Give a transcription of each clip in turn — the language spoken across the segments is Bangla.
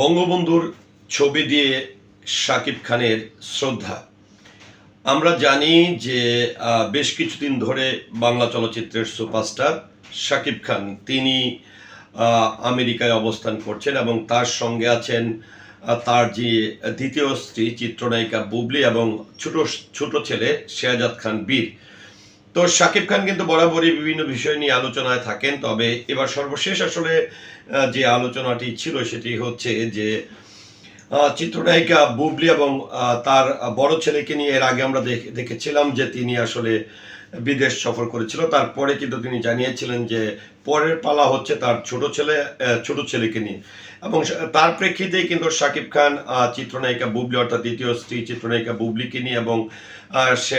বঙ্গবন্ধুর ছবি দিয়ে শাকিব খানের শ্রদ্ধা। আমরা জানি যে বেশ কিছুদিন ধরে বাংলা চলচ্চিত্রের সুপারস্টার শাকিব খান, তিনি আমেরিকায় অবস্থান করছেন এবং তার সঙ্গে আছেন তার যে দ্বিতীয় স্ত্রী, চিত্রনায়িকা বুবলি এবং ছোট ছোট ছেলে শেহাজাদ খান বীর। তো শাকিব খান কিন্তু বরাবরই বিভিন্ন বিষয় নিয়ে আলোচনায় থাকেন, তবে এবার সর্বশেষ আসলে যে আলোচনাটি ছিল সেটি হচ্ছে যে চিত্রনায়িকা বুবলি এবং তার বড় ছেলেকে নিয়ে এর আগে আমরা দেখে- দেখেছিলাম যে তিনি আসলে বিদেশ সফর করেছিল। তারপরে কিন্তু তিনি জানিয়েছিলেন যে পরের পালা হচ্ছে তার ছোট ছেলে ছোট ছেলেকে নিয়ে। এবং তার প্রেক্ষিতেই কিন্তু শাকিব খান চিত্রনায়িকা বুবলি অর্থাৎ দ্বিতীয় স্ত্রী চিত্রনায়িকা বুবলিকে নিয়ে এবং সে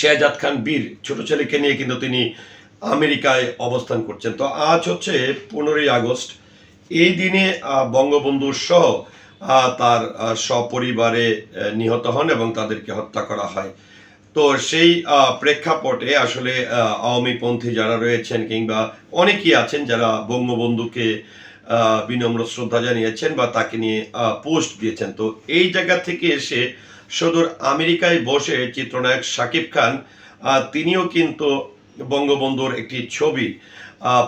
শেহজাদ খান বীর ছোট ছেলেকে নিয়ে কিন্তু তিনি আমেরিকায় অবস্থান করছেন। তো আজ হচ্ছে পনেরোই আগস্ট। এই দিনে বঙ্গবন্ধু সহ তার সপরিবারে নিহত হন এবং তাদেরকে হত্যা করা হয়। তো সেই প্রেক্ষাপটে আসলে আওয়ামীপন্থী যারা রয়েছেন কিংবা অনেকেই আছেন যারা বঙ্গবন্ধুকে বিনম্র শ্রদ্ধা জানিয়েছেন বা তাকে নিয়ে পোস্ট দিয়েছেন। তো এই জায়গা থেকে এসে সুদূর আমেরিকায় বসে চিত্রনায়ক শাকিব খান তিনিও কিন্তু বঙ্গবন্ধুর একটি ছবি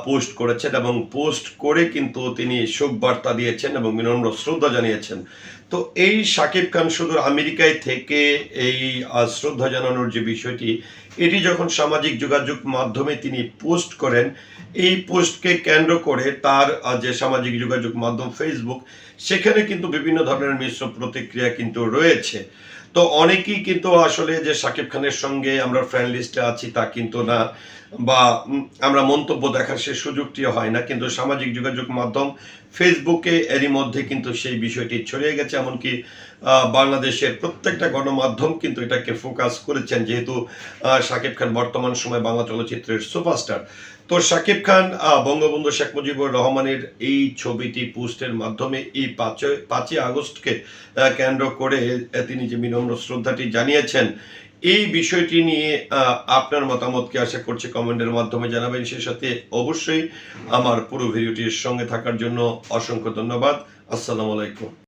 পোস্ট করেছেন এবং পোস্ট করে কিন্তু তিনি শোক বার্তা দিয়েছেন এবং বিনম্র শ্রদ্ধা জানিয়েছেন। তো এই শাকিব খান সুদূর আমেরিকায় থেকে এই শ্রদ্ধা জানানোর যে বিষয়টি, এটি যখন সামাজিক যোগাযোগ মাধ্যমে তিনি পোস্ট করেন, এই পোস্টকে কেন্দ্র করে তার যে সামাজিক যোগাযোগ মাধ্যম ফেসবুক সেখানে কিন্তু বিভিন্ন ধরনের মিশ্র প্রতিক্রিয়া কিন্তু রয়েছে। তো অনেকেই কিন্তু আসলে যে শাকিব খানের সঙ্গে আমরা ফ্রেন্ড লিস্টে আছি তা কিন্তু না, বা আমরা মন্তব্য দেখার সে সুযোগটি হয় না। কিন্তু সামাজিক যোগাযোগ মাধ্যম ফেসবুকে এরই মধ্যে কিন্তু সেই বিষয়টি ছড়িয়ে গেছে। এমনকি বাংলাদেশের প্রত্যেকটা গণমাধ্যম কিন্তু এটাকে ফোকাস করেছেন। যেহেতু শাকিব খান বর্তমান সময় বাংলা চলচ্চিত্রের সুপারস্টার তো শাকিব খান বঙ্গবন্ধু শেখ মুজিবুর রহমানের এই ছবিটি পোস্টের মাধ্যমে এই পাঁচই পাঁচই আগস্টকে কেন্দ্র করে তিনি যে বিনম্র শ্রদ্ধাটি জানিয়েছেন, এই বিষয়টি নিয়ে আপনার মতামতকে আশা করছি কমেন্টের মাধ্যমে জানাবেন। সেই সাথে অবশ্যই আমার পুরো ভিডিওটির সঙ্গে থাকার জন্য অসংখ্য ধন্যবাদ। আসসালামু আলাইকুম।